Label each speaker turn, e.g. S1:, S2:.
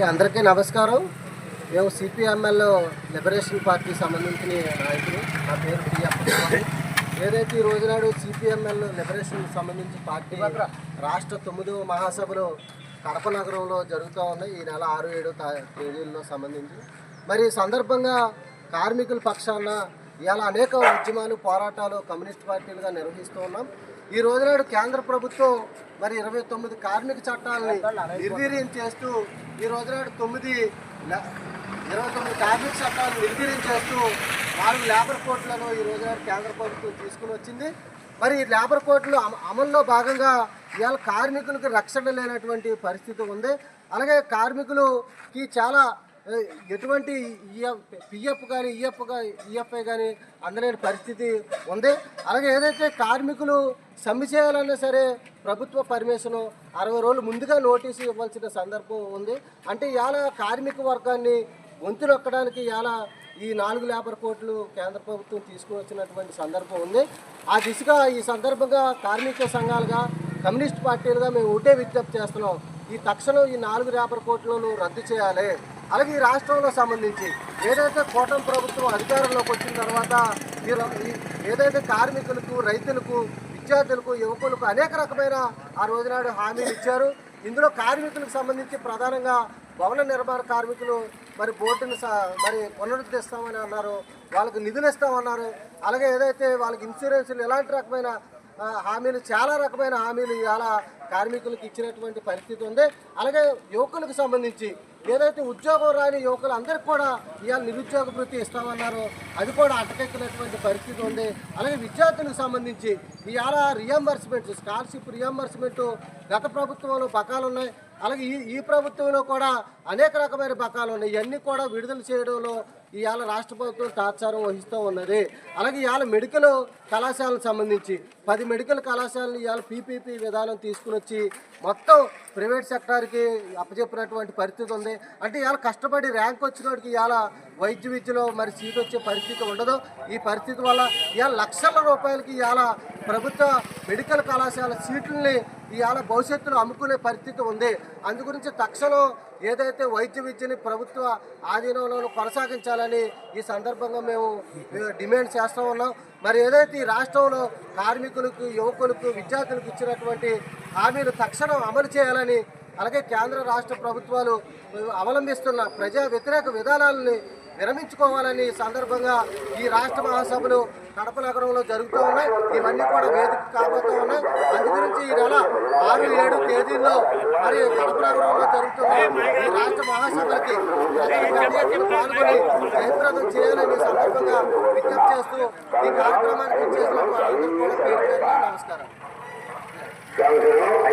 S1: Okay అందరికీ నమస్కారం. మేము సిపిఎంఎల్ లిబరేషన్ పార్టీ సంబంధించిన నాయకులు. నా పేరు పిఎఫ్ ఏదైతే ఈ రోజునాడు సిపిఎంఎల్ లిబరేషన్ సంబంధించి పార్టీ రాష్ట్ర తొమ్మిదవ మహాసభలు కడప నగరంలో జరుగుతూ ఉన్నాయి ఈ నెల ఆరు ఏడు తేదీల్లో సంబంధించి. మరి ఈ సందర్భంగా కార్మికుల పక్షాన ఇలా అనేక ఉద్యమాలు పోరాటాలు కమ్యూనిస్ట్ పార్టీలుగా నిర్వహిస్తూ ఉన్నాం. ఈ రోజునాడు కేంద్ర ప్రభుత్వం మరి ఇరవై తొమ్మిది కార్మిక చట్టాలని నిర్వీర్యం చేస్తూ ఈ రోజున తొమ్మిది ఇరవై తొమ్మిది కార్మిక చట్టాలను నిర్వీర్యం చేస్తూ నాలుగు లేబర్ కోర్టులను ఈ రోజున కేంద్ర ప్రభుత్వం తీసుకుని వచ్చింది. మరి ఈ లేబర్ కోర్టులు అమ- అమల్లో భాగంగా ఇవాళ కార్మికులకు రక్షణ లేనటువంటి పరిస్థితి ఉంది. అలాగే కార్మికులకి చాలా ఎటువంటి పిఎఫ్ కానీ ఈఎఫ్ ఈఎఫ్ఐ కానీ అందలేని పరిస్థితి ఉంది. అలాగే ఏదైతే కార్మికులు సమ్మె చేయాలన్నా సరే ప్రభుత్వ పర్మిషన్ అరవై రోజులు ముందుగా నోటీసు ఇవ్వాల్సిన సందర్భం ఉంది. అంటే ఇలా కార్మిక వర్గాన్ని గొంతు నొక్కడానికి ఈ నాలుగు లేబర్ కోట్లు కేంద్ర ప్రభుత్వం తీసుకువచ్చినటువంటి సందర్భం ఉంది. ఆ దిశగా ఈ సందర్భంగా కార్మిక సంఘాలుగా కమ్యూనిస్ట్ పార్టీలుగా మేము ఒకటే విజ్ఞప్తి చేస్తున్నాం. ఈ తక్షణం ఈ నాలుగు లేబర్ కోట్లను రద్దు చేయాలి. అలాగే ఈ రాష్ట్రంలో సంబంధించి ఏదైతే కూటమి ప్రభుత్వం అధికారంలోకి వచ్చిన తర్వాత ఈ ఏదైతే కార్మికులకు రైతులకు విద్యార్థులకు యువకులకు అనేక రకమైన ఆ రోజునాడు హామీలు ఇచ్చారు. ఇందులో కార్మికులకు సంబంధించి ప్రధానంగా భవన నిర్మాణ కార్మికులు మరి బోర్డును స- మరి పునరుద్ధరిస్తామని అన్నారు. వాళ్ళకు నిధులు ఇస్తామన్నారు. అలాగే ఏదైతే వాళ్ళకి ఇన్సూరెన్స్లు ఎలాంటి రకమైన హామీలు చాలా రకమైన హామీలు ఇవాళ కార్మికులకు ఇచ్చినటువంటి పరిస్థితి ఉంది. అలాగే యువకులకు సంబంధించి ఏదైతే ఉద్యోగం రాని యువకులు అందరికి కూడా ఇవాళ నిరుద్యోగ వృత్తి ఇస్తామన్నారో. అది కూడా అటకెక్కినటువంటి పరిస్థితి ఉంది. అలాగే విద్యార్థులకు సంబంధించి ఇవాళ రియంబర్స్మెంట్ స్కాలర్షిప్ రియంబర్స్మెంట్ గత ప్రభుత్వంలో బకాలు ఉన్నాయి. అలాగే ఈ ఈ ప్రభుత్వంలో కూడా అనేక రకమైన బకాలు ఉన్నాయి. ఇవన్నీ కూడా విడుదల చేయడంలో ఇవాళ రాష్ట్ర ప్రభుత్వం తాత్సారం వహిస్తూ ఉన్నది. అలాగే ఇవాళ మెడికల్ కళాశాలకు సంబంధించి పది మెడికల్ కళాశాలను ఇవాళ పీపీపీ విధానం తీసుకుని వచ్చి మొత్తం ప్రైవేట్ సెక్టార్కి అప్పచెప్పినటువంటి పరిస్థితి ఉంది. అంటే ఇవాళ కష్టపడి ర్యాంక్ వచ్చినోడికి ఇవాళ వైద్య విద్యలో మరి సీట్ వచ్చే పరిస్థితి ఉండదు. ఈ పరిస్థితి వల్ల ఇవాళ లక్షల రూపాయలకి ఇవాళ ప్రభుత్వ మెడికల్ కళాశాల సీట్లని ఇవాళ భవిష్యత్తులో అమ్ముకునే పరిస్థితి ఉంది. అందు గురించి తక్షణం ఏదైతే వైద్య విద్యని ప్రభుత్వ ఆధీనంలో కొనసాగించాలని ఈ సందర్భంగా మేము డిమాండ్ చేస్తూ ఉన్నాం. మరి ఏదైతే ఈ రాష్ట్రంలో కార్మికులకు యువకులకు విద్యార్థులకు ఇచ్చినటువంటి హామీలు తక్షణం అమలు చేయాలని అలాగే కేంద్ర రాష్ట్ర ప్రభుత్వాలు అవలంబిస్తున్న ప్రజా వ్యతిరేక విధానాలని విరమించుకోవాలని ఈ సందర్భంగా ఈ రాష్ట్ర మహాసభలు కడప నగరంలో జరుగుతూ ఉన్నాయి. ఇవన్నీ కూడా వేదిక కాబోతూ ఉన్నాయి. ఈ నెల ఆరు ఏడు తేదీల్లో మరి కడప నగరంలో జరుగుతున్న ఈ రాష్ట్ర మహాసభలకి పాల్గొని జయప్రదం చేయాలని సందర్భంగా విజ్ఞప్తి చేస్తూ ఈ కార్యక్రమానికి చేసిన కూడా పేరు నమస్కారం